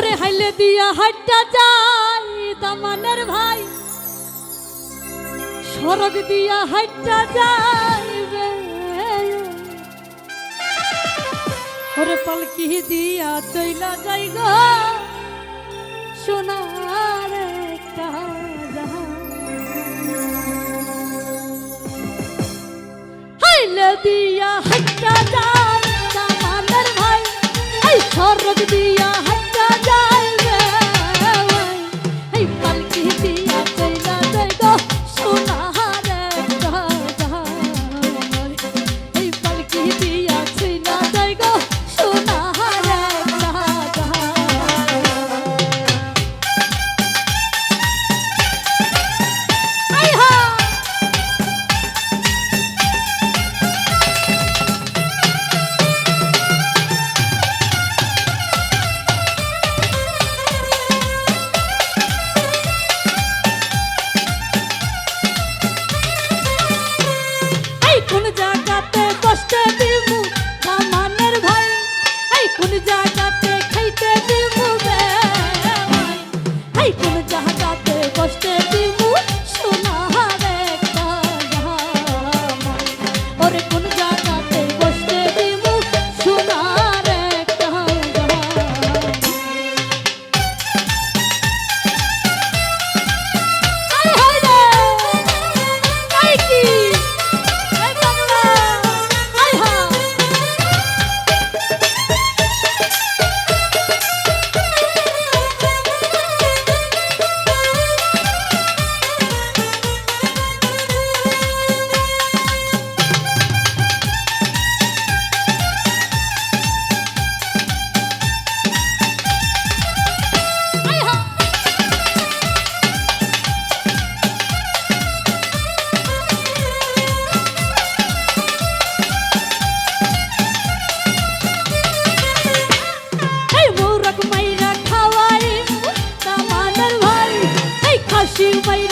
ওরে হাইলে দিয়া হাইটা যাই তামানের ভাই। সড়ক দিয়া হাইটা যাই ওরে পালকি দিয়া চইলা যাই গো। সোনার হাইলে দিয়া হাইটা যাই তামানের ভাই। এই সড়ক দিয়া Un উপায়